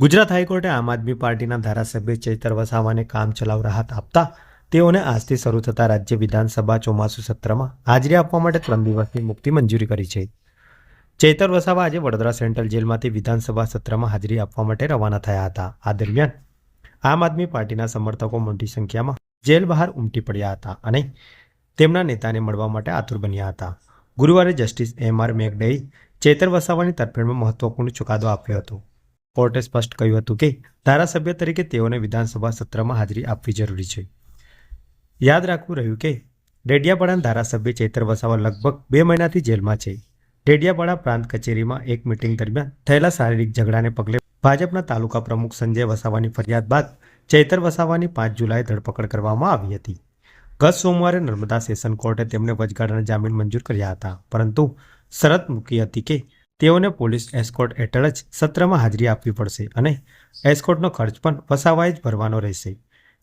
ગુજરાત હાઈકોર્ટે આમ આદમી પાર્ટીના ધારાસભ્ય ચૈતર વસાવાને કામ ચલાવ રાહત આપતા તેઓને આજથી શરૂ થતા રાજ્ય વિધાનસભા ચોમાસુ સત્રમાં હાજરી આપવા માટે ત્રણ દિવસની મુક્તિ મંજૂરી કરી છે. ચૈતર વસાવા આજે વડોદરા સેન્ટ્રલ જેલમાંથી વિધાનસભા સત્રમાં હાજરી આપવા માટે રવાના થયા હતા. આ દરમિયાન આમ આદમી પાર્ટીના સમર્થકો મોટી સંખ્યામાં જેલ બહાર ઉમટી પડ્યા હતા અને તેમના નેતાને મળવા માટે આતુર બન્યા હતા. ગુરુવારે જસ્ટિસ એમ આર મેઘડેએ ચેતર વસાવાની તરફેણમાં મહત્વપૂર્ણ ચુકાદો આપ્યો હતો. કોર્ટે સ્પષ્ટ કહ્યું હતું કે ધારાસભ્ય તરીકે તેઓને વિધાનસભા સત્રમાં હાજરી આપવી જરૂરી છે. યાદ રાખવું રહ્યું કે ડેડિયાપાડાના ધારાસભ્ય ચેતર વસાવા લગભગ બે મહિનાથી જેલમાં છે. ડેડિયાપાડા પ્રાંત કચેરીમાં એક મિટિંગ દરમિયાન થયેલા શારીરિક ઝઘડાને પગલે ભાજપના તાલુકા પ્રમુખ સંજય વસાવાની ફરિયાદ બાદ ચૈતર વસાવાની પાંચ જુલાઈ ધરપકડ કરવામાં આવી હતી. ગત સોમવારે નર્મદા સેશન કોર્ટે તેમને વચગાળાના જામીન મંજૂર કર્યા હતા, પરંતુ શરત મૂકી હતી કે તેઓને પોલીસ એસ્કોર્ટ હેઠળ જ સત્રમાં હાજરી આપવી પડશે અને એસ્કોર્ટનો ખર્ચ પણ વસાવાએ જ ભરવાનો રહેશે.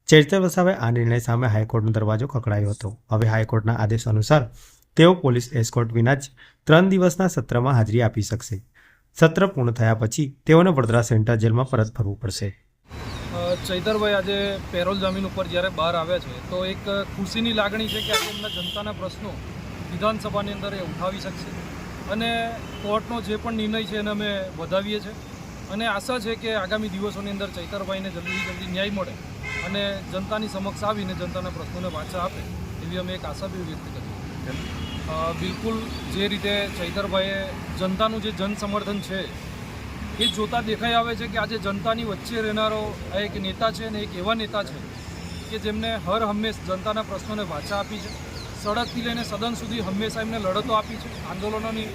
ચેતર વસાવાએ આ નિર્ણય સામે હાઈકોર્ટનો દરવાજો કકડાયો હતો. હવે હાઈકોર્ટના આદેશ અનુસાર તેઓ પોલીસ એસ્કોર્ટ વિના જ ત્રણ દિવસના સત્રમાં હાજરી આપી શકશે. સત્ર પૂર્ણ થયા પછી તેઓને વડોદરા સેન્ટ્રલ જેલમાં પરત ફરવું પડશે. ચૈતરભાઈ, આજે પેરોલ જમીન ઉપર જ્યારે બહાર આવ્યા છે, તો એક ખુશીની લાગણી છે કે આજે એમના જનતાના પ્રશ્નો વિધાનસભાની અંદર એ ઉઠાવી શકશે. અને કોર્ટનો જે પણ નિર્ણય છે એને અમે વધાવીએ છીએ. અને આશા છે કે આગામી દિવસોની અંદર ચૈતરભાઈને જલ્દી જલ્દી ન્યાય મળે અને જનતાની સમક્ષ આવીને જનતાના પ્રશ્નોને વાચા આપે એવી અમે એક આશા બી વ્યક્ત કરી બિલકુલ જે રીતે ચૈતરભાઈએ જનતાનું જે જન સમર્થન છે એ જોતા દેખાઈ આવે છે કે આજે જનતાની વચ્ચે રહેનારો આ એક નેતા છે અને એક એવા નેતા છે કે જેમને હર હંમેશ જનતાના પ્રશ્નોને વાચા આપી છે. સડકથી લઈને સદન સુધી હંમેશા એમને લડતો આપી છે. આંદોલનોની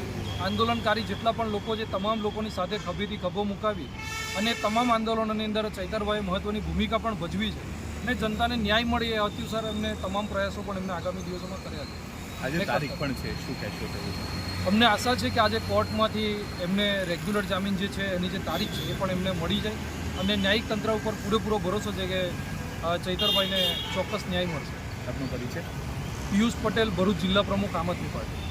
આંદોલનકારી જેટલા પણ લોકો છે તમામ લોકોની સાથે ખભેથી ખભો મુકાવી અને તમામ આંદોલનોની અંદર ચૈતરભાઈએ મહત્ત્વની ભૂમિકા પણ ભજવી છે. અને જનતાને ન્યાય મળે એ અત્યુસાર એમને તમામ પ્રયાસો પણ એમને આગામી દિવસોમાં કર્યા છે. આજે તારીખ પણ છે શું કહેશો અમને આશા છે કે આજે કોર્ટમાંથી એમને રેગ્યુલર જામીન જે છે એની જે તારીખ છે એ પણ એમને મળી જાય અને ન્યાયિક તંત્ર ઉપર પૂરેપૂરો ભરોસો છે કે ચૈતરભાઈને ચોક્કસ ન્યાય મળશે. આપનો પરિચય? પિયુષ પટેલ ભરૂચ જિલ્લા પ્રમુખ આમ આદમી પાર્ટી